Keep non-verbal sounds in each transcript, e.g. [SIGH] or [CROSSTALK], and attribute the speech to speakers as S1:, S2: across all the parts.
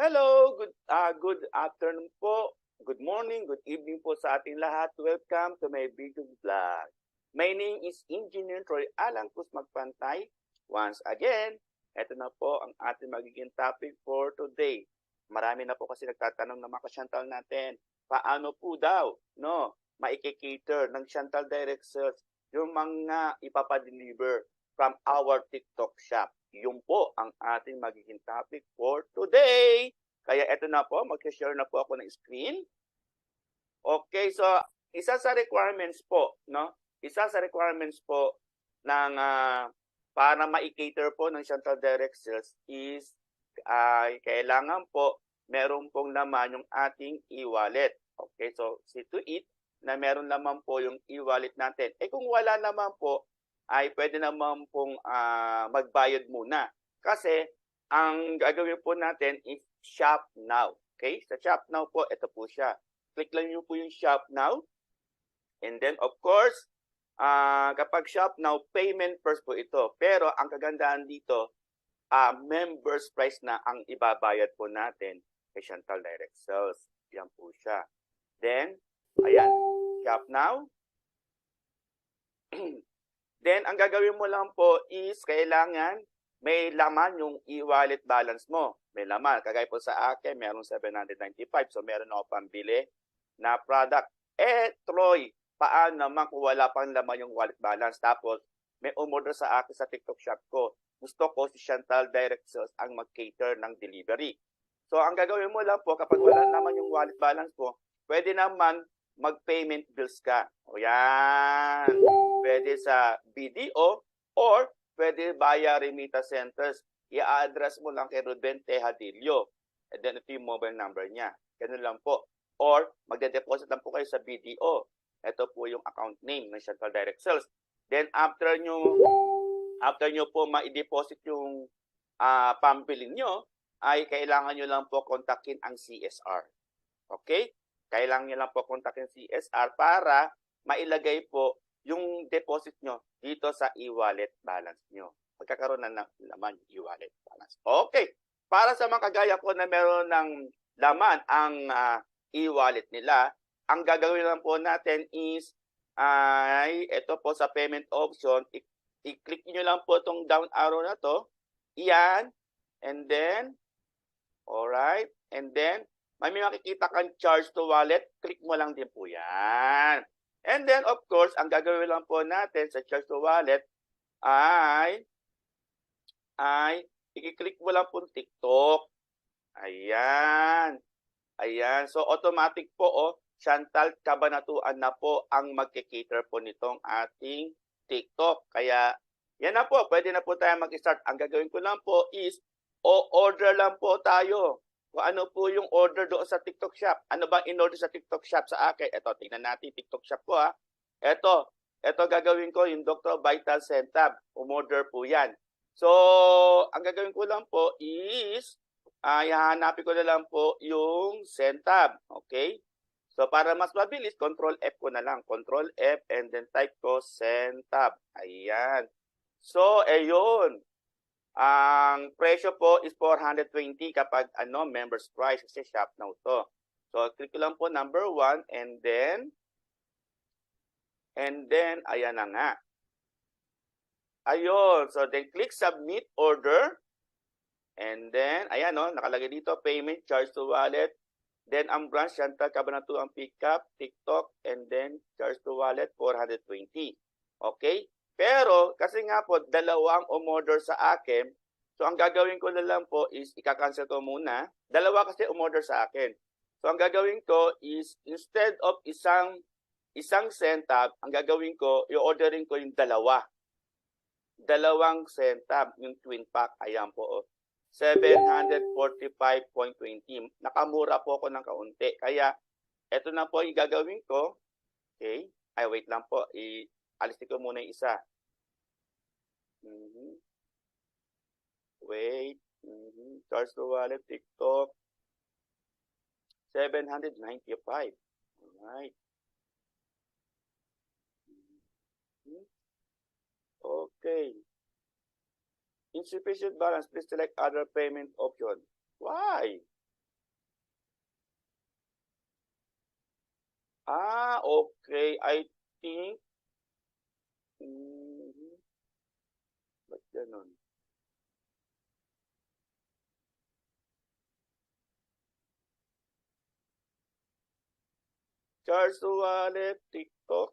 S1: Hello, good ah, good afternoon po. Good morning, good evening po sa ating lahat. Welcome to my video vlog. My name is Engineer Troy Alan Magpantay. Once again, ito na po ang ating magiging topic for today. Marami na po kasi nagtatanong ng mga ka-Chantal natin, paano po daw, no, maikikater ng Chantal Direct Sales yung mga ipapadeliver from our TikTok shop. Yun po ang ating magiging topic for today. Kaya eto na po, mag-share na po ako ng screen. Okay, so isa sa requirements po, no? Isa sa requirements po ng ah, para ma-cater po ng Chantal Direct Sales is ay kailangan po meron pong laman yung ating e-wallet. Okay, so see to it na meron naman po yung e-wallet natin. Eh kung wala naman po, ay pwede naman pong ah, magbayad muna. Kasi ang gagawin po natin is shop now. Okay? Sa shop now po, ito po siya. Click lang niyo po yung shop now. And then of course, ah kapag shop now, payment first po ito. Pero ang kagandahan dito, ah members price na ang ibabayad po natin kay Chantal Direct Sales. Yan po siya. Then, ayan, shop now. [CLEARS THROAT] Then, ang gagawin mo lang po is kailangan may laman yung e-wallet balance mo. May laman. Kagaya po sa akin, meron 795. So, meron ako pambili na product. Eh, Troy, paano naman kung wala pang laman yung wallet balance? Tapos, may umorder sa akin sa TikTok shop ko. Gusto ko si Chantal Direct Sales ang mag-cater ng delivery. So, ang gagawin mo lang po, kapag wala naman yung wallet balance mo, pwede naman mag-payment bills ka. O yan. Pwede sa BDO or pwede via Remita Centers. I-address mo lang kay Ruben Tejadillo. And then ito yung mobile number niya. Ganun lang po. Or magde-deposit lang po kayo sa BDO. Ito po yung account name ng Central Direct Sales. Then after nyo after nyo po ma-deposit yung ah pambili nyo, ay kailangan nyo lang po kontakin ang CSR. Okay? Kailangan nyo lang po kontakin CSR para mailagay po yung deposit nyo dito sa e-wallet balance nyo. Magkakaroon na ng laman e-wallet balance. Okay. Para sa mga kagaya ko na meron ng laman ang ah, e-wallet nila, ang gagawin lang po natin is ay ito po sa payment option, i-click nyo lang po itong down arrow na to. Iyan. And then, alright. And then, may makikita kang charge to wallet, click mo lang din po yan. And then, of course, ang gagawin lang po natin sa charge to wallet ay, ay, i-click mo lang po TikTok. Ayan. Ayan. So, automatic po, oh, Chantal Cabanatuan na po ang magkikater po nitong ating TikTok. Kaya, yan na po. Pwede na po tayo mag-start. Ang gagawin ko lang po is, o-order lang po tayo kung ano po yung order doon sa TikTok shop. Ano bang in-order sa TikTok shop sa akin? Ito, tingnan natin TikTok shop ko ha. Ito, ito gagawin ko yung Dr. Vital Centab. Umorder po yan. So, ang gagawin ko lang po is, uh, hahanapin ko na lang po yung Centab. Okay? So, para mas mabilis, Control F ko na lang. Control F and then type ko Centab. Ayan. So, ayun. Ang presyo po is 420 kapag ano members price kasi shop now to. So click lang po number 1 and then and then ayan na nga. Ayun, so then click submit order. And then ayan no, nakalagay dito payment charge to wallet. Then ang branch Chantal Cabanatu ang pick up, TikTok and then charge to wallet 420. Okay? Pero, kasi nga po, dalawang umorder sa akin. So, ang gagawin ko na lang po is, ika-cancel ko muna. Dalawa kasi umorder sa akin. So, ang gagawin ko is, instead of isang isang centab, ang gagawin ko, i-ordering ko yung dalawa. Dalawang centab, yung twin pack. Ayan po, oh. 745.20. Nakamura po ako ng kaunti. Kaya, eto na po yung gagawin ko. Okay? Ay, wait lang po. I alisin ko muna yung isa. Mm-hmm. Wait. Mm-hmm. Wallet, TikTok. 795. Alright. Mm-hmm. Okay. Insufficient balance. Please select other payment option. Why? Ah, okay. I think... Mm, Ba't gano'n? Charge to wallet, TikTok.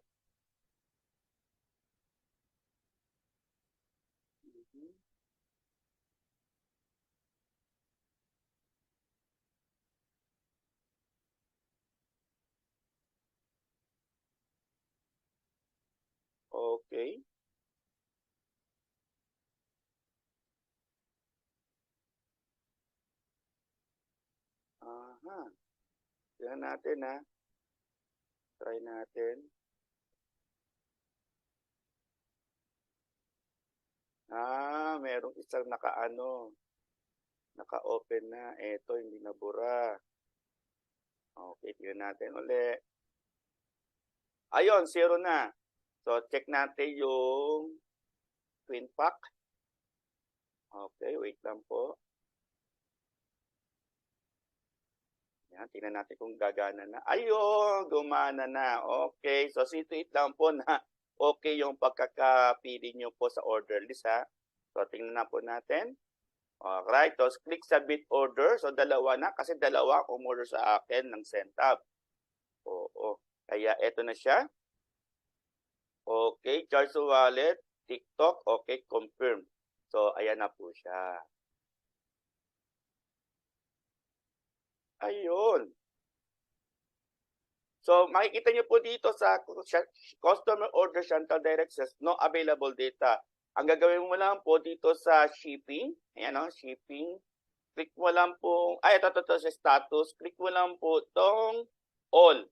S1: Mhm. Okay. Aha. Tingnan natin, ah. Try natin. Ah, merong isang nakaano, naka-open na. Eto, hindi nabura. Okay, tingnan natin uli. Ayun, zero na. So, check natin yung twin pack. Okay, wait lang po. Yan, tingnan natin kung gagana na. Ayun, gumana na. Okay, so it lang po na [LAUGHS] okay yung pagkakapili nyo po sa order list ha. So, tingnan na po natin. Alright, so click submit order. So, dalawa na kasi dalawa umorder sa akin ng Centab. Oo, kaya eto na siya. Okay, charge wallet, TikTok, okay, confirm. So, ayan na po siya. Ayun. So, makikita nyo po dito sa customer order Chantal Direct says no available data. Ang gagawin mo lang po dito sa shipping, ayan o, shipping, click mo lang po, ay, ito, ito, ito, sa status, click mo lang po tong all.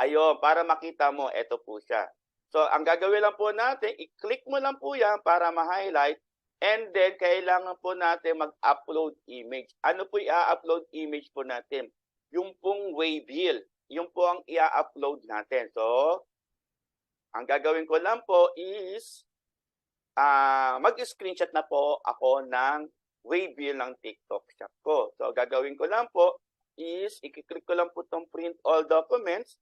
S1: Ayun, para makita mo, ito po siya. So, ang gagawin lang po natin, i-click mo lang po yan para ma-highlight and then kailangan po natin mag-upload image. Ano po i-upload image po natin? Yung pong waybill. Yung po ang i-upload natin. So, ang gagawin ko lang po is uh, mag-screenshot na po ako ng waybill ng TikTok shop ko. So, gagawin ko lang po is i-click ko lang po itong print all documents.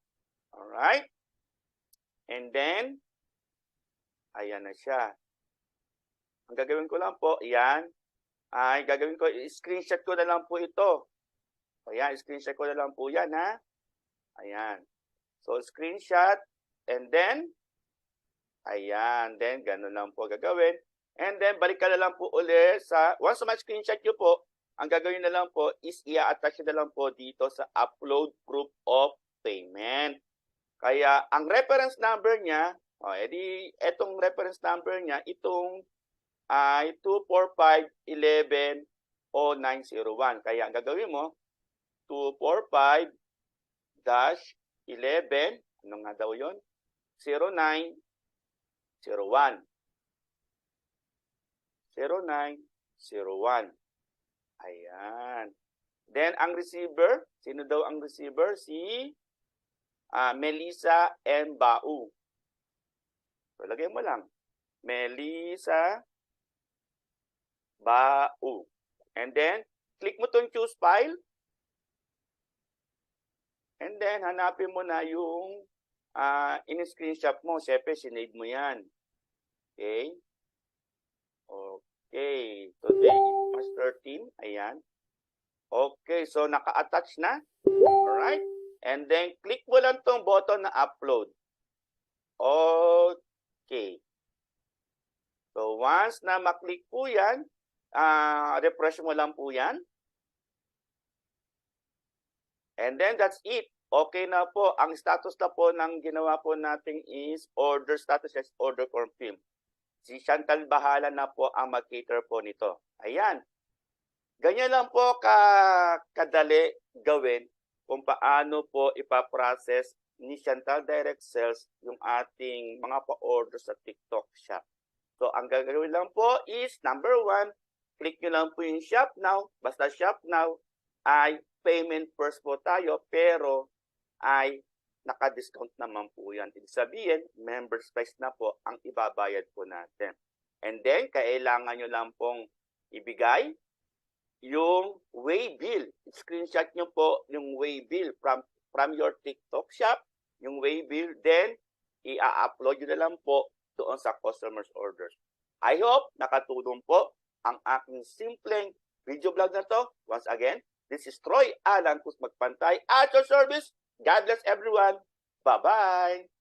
S1: Alright? And then, ayan na siya. Ang gagawin ko lang po, yan, ay gagawin ko, screenshot ko na lang po ito. Ayan, screenshot ko na lang po yan, ha? Ayan. So, screenshot, and then, ayan, then, ganun lang po gagawin. And then, balik ka na lang po uli sa, once na screenshot nyo po, ang gagawin na lang po is i-attach na lang po dito sa upload proof of payment. Kaya, ang reference number niya, oh, edi, etong reference number niya, itong ay 24511 o 901. Kaya ang gagawin mo, 245 dash 11, ano nga daw yun? 0901. 0901. Ayan. Then, ang receiver, sino daw ang receiver? Si uh, Melissa M. Bau. So, lagay mo lang. Melissa Bau. And then, click mo itong choose file. And then, hanapin mo na yung uh, in-screenshot mo. Siyempre, sinave mo yan. Okay? Okay. Today March 13. Ayan. Okay. So, naka-attach na. Alright? And then, click mo lang tong button na upload. Okay. So, once na maklik po yan, uh, refresh mo lang po yan. And then that's it. Okay na po. Ang status na po ng ginawa po natin is order status is order confirm. Si Chantal bahala na po ang mag-cater po nito. Ayan. Ganyan lang po ka kadali gawin kung paano po ipaprocess ni Chantal Direct Sales yung ating mga pa-order sa TikTok shop. So, ang gagawin lang po is, number one, click nyo lang po yung shop now. Basta shop now ay payment first po tayo pero ay naka-discount naman po yan. Ibig sabihin, members price na po ang ibabayad po natin. And then, kailangan nyo lang pong ibigay yung way bill. Screenshot nyo po yung way bill from, from your TikTok shop yung waybill, then i-upload nyo na lang po doon sa customer's orders. I hope nakatulong po ang aking simpleng video vlog na to. Once again, this is Troy Alan Magpantay at your service. God bless everyone. Bye-bye.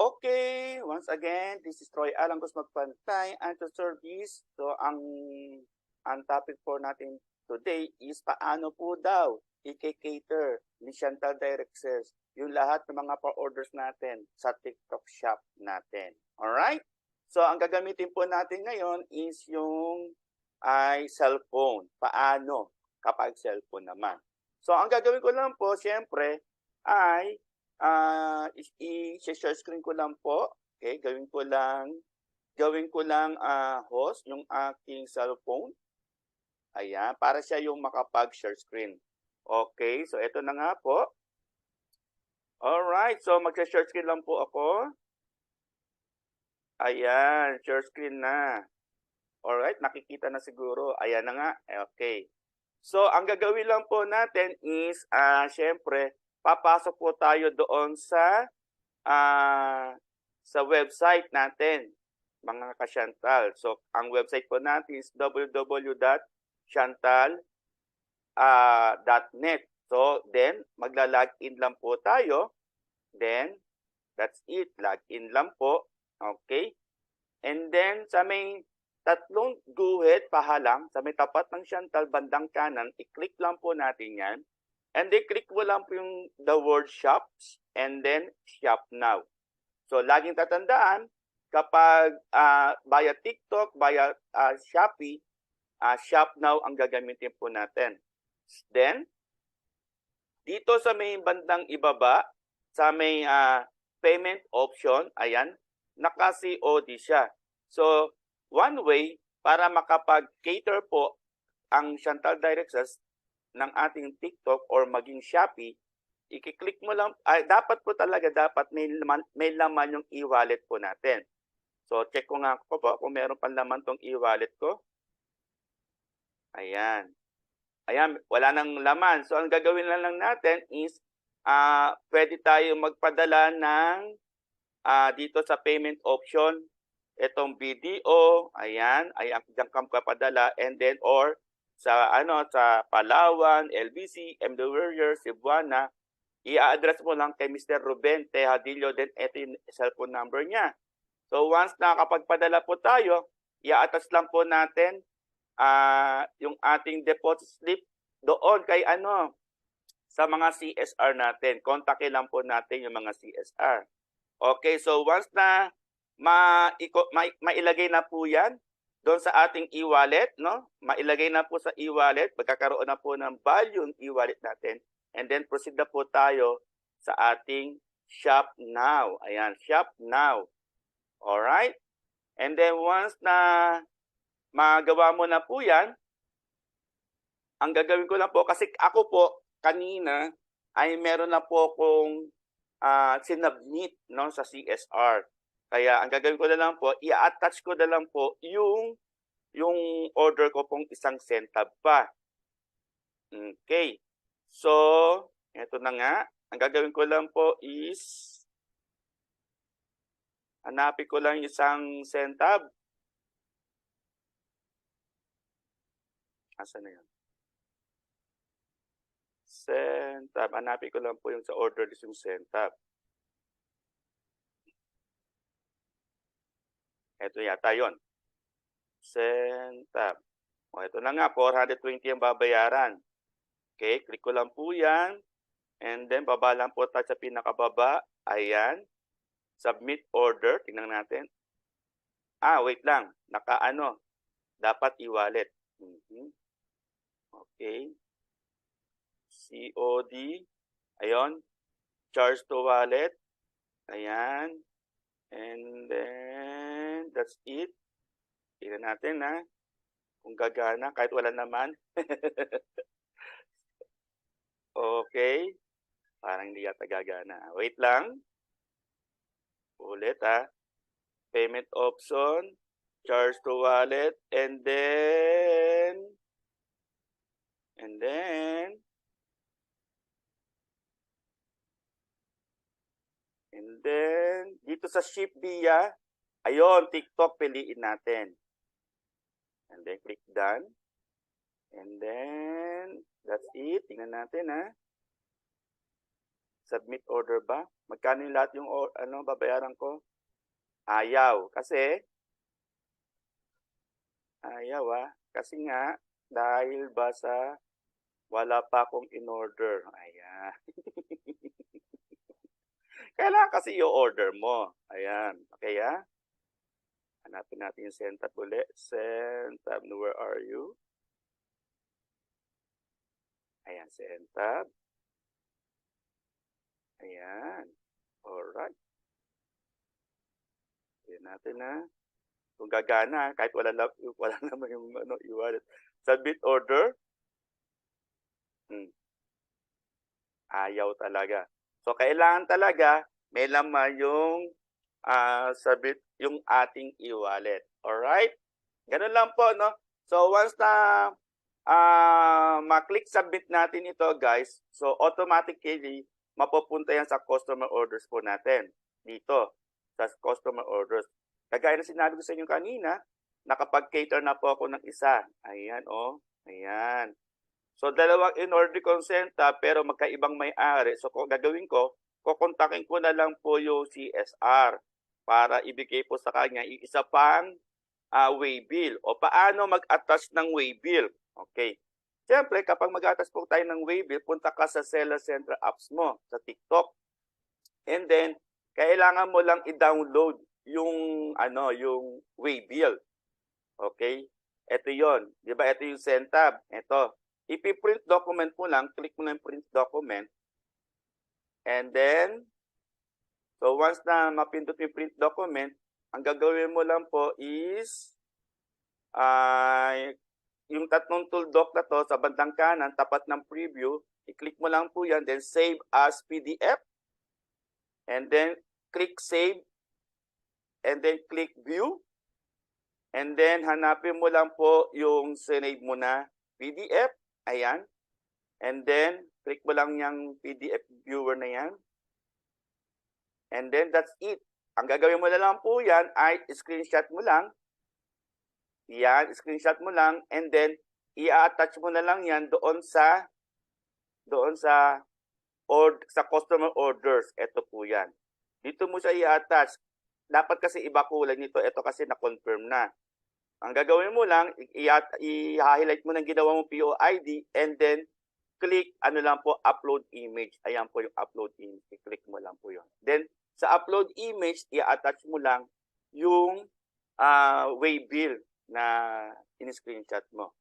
S1: Okay, once again, this is Troy Alan Kus Magpantay and to service. So, ang ang topic po natin today is paano po daw i-cater ni Chantal Direct Sales yung lahat ng mga pa-orders natin sa TikTok shop natin. Alright? So, ang gagamitin po natin ngayon is yung ay cellphone. Paano kapag cellphone naman? So, ang gagawin ko lang po, syempre, ay ah i-share screen ko lang po. Okay, gawin ko lang gawin ko lang ah host yung aking cellphone. Ayan, para siya yung makapag-share screen. Okay, so ito na nga po. Alright, so mag-share screen lang po ako. Ayan, share screen na. Alright, nakikita na siguro. Ayan na nga. Okay. So, ang gagawin lang po natin is, ah syempre, papasok po tayo doon sa ah sa website natin, mga ka-Chantal. So, ang website po natin is www.chantal.net. So, then, magla-login lang po tayo. Then, that's it. Login lang po. Okay? And then, sa may tatlong guhit pahalang, sa may tapat ng Chantal bandang kanan, i-click lang po natin yan. And then, click mo lang po yung the word shops and then shop now. So, laging tatandaan, kapag ah, via TikTok, via ah, Shopee, ah, shop now ang gagamitin po natin. Then, dito sa may bandang ibaba, sa may ah, payment option, ayan, naka-COD siya. So, one way para makapag-cater po ang Chantal Direct Sales ng ating TikTok or maging Shopee, i-click mo lang, ay, dapat po talaga, dapat may laman, may laman yung e-wallet po natin. So, check ko nga po po kung meron pang laman tong e-wallet ko. Ayan. Ayan, wala nang laman. So, ang gagawin lang lang natin is, ah pwede tayo magpadala ng ah dito sa payment option, itong BDO, ayan, ay ang diyan ka kapadala, and then, or sa ano sa Palawan, LBC, MD Warrior, Cebuana, i-address mo lang kay Mr. Ruben Tejadillo, then ito yung cellphone number niya. So once nakakapagpadala po tayo, i-attach lang po natin ah yung ating deposit slip doon kay ano sa mga CSR natin. Kontakin lang po natin yung mga CSR. Okay, so once na ma, ma mailagay na po yan doon sa ating e-wallet, no? Mailagay na po sa e-wallet, magkakaroon na po ng value yung e-wallet natin. And then proceed na po tayo sa ating shop now. Ayan, shop now. Alright? And then once na magawa mo na po yan, ang gagawin ko lang po, kasi ako po, kanina, ay meron na po akong uh, sinubmit no, sa CSR. Kaya ang gagawin ko na lang po, i-attach ko na lang po yung yung order ko pong isang centab pa. Okay. So, eto na nga. Ang gagawin ko lang po is hanapin ko lang isang centab. Asa na yan? Centab. Hanapin ko lang po yung sa order list yung centab. Ito yata yon. Centab. O, ito na nga, 420 ang babayaran. Okay, click ko lang po yan. And then, baba lang po tayo sa pinakababa. Ayan. Submit order. Tingnan natin. Ah, wait lang. Naka-ano. Dapat e-wallet. Mm-hmm. Okay. COD. Ayon. Charge to wallet. Ayan. And then, that's it. Tingnan natin ha. Kung gagana, kahit wala naman. [LAUGHS] okay. Parang hindi yata gagana. Wait lang. Ulit ha. Payment option, charge to wallet, and then, and then, and then, dito sa ship via, ayun, TikTok, piliin natin. And then, click done. And then, that's it. Tingnan natin ha. Submit order ba? Magkano yung lahat yung ano, babayaran ko? Ayaw. Kasi, ayaw ah. Kasi nga, dahil ba sa wala pa akong in-order. Ayan. [LAUGHS] Kailangan kasi i-order mo. Ayan. Okay ah? Hanapin natin yung send tab ulit. Send tab. Where are you? Ayan, send tab. Ayan. Alright. Ayan natin na. Kung gagana, kahit wala, wala [LAUGHS] naman yung ano, e-wallet. Submit order. Hmm. Ayaw talaga. So, kailangan talaga may laman yung ah submit yung ating e-wallet. Alright? Ganun lang po, no? So, once na ah ma-click submit natin ito, guys, so automatically, mapupunta yan sa customer orders po natin. Dito, sa customer orders. Kagaya na sinabi ko sa inyo kanina, nakapag-cater na po ako ng isa. Ayan, oh. Ayan. So, dalawang in-order consent, ah, pero magkaibang may-ari. So, kung gagawin ko, kukontakin ko na lang po yung CSR para ibigay po sa kanya isa pang ah, waybill. O paano mag-attach ng waybill? Okay. Siyempre, kapag mag-attach po tayo ng waybill, punta ka sa Seller Center apps mo, sa TikTok. And then, kailangan mo lang i-download yung ano, yung waybill. Okay? Ito 'yon. 'Di ba? Ito yung send tab. Ito. Ipi-print document mo lang, click mo lang print document. And then, so once na mapindot yung print document, ang gagawin mo lang po is ay yung tatlong tooldoc na to sa bandang kanan, tapat ng preview, i-click mo lang po yan, then save as PDF. And then click save. And then click view. And then hanapin mo lang po yung sinave mo na PDF. Ayan. And then click mo lang yung PDF viewer na yan. And then that's it. Ang gagawin mo na lang po yan ay screenshot mo lang. Yan, screenshot mo lang and then i-attach mo na lang yan doon sa doon sa or sa customer orders. Ito po yan. Dito mo siya i-attach. Dapat kasi iba kulay nito. Ito kasi na-confirm na. Ang gagawin mo lang, i-highlight mo ng ginawa mo POID and then click ano lang po upload image. Ayan po yung upload image. I-click mo lang po yun. Then sa upload image, i-attach mo lang yung ah waybill na in-screenshot mo.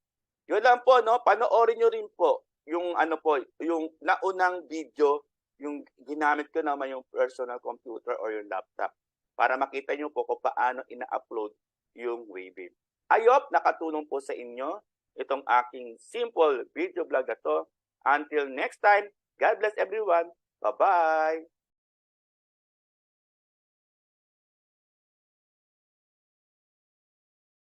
S1: Yun lang po, no? Panoorin nyo rin po yung ano po, yung naunang video, yung ginamit ko naman yung personal computer or yung laptop para makita nyo po kung paano ina-upload yung waybill. I hope nakatulong po sa inyo itong aking simple video vlog na to. Until next time, God bless everyone. Bye-bye!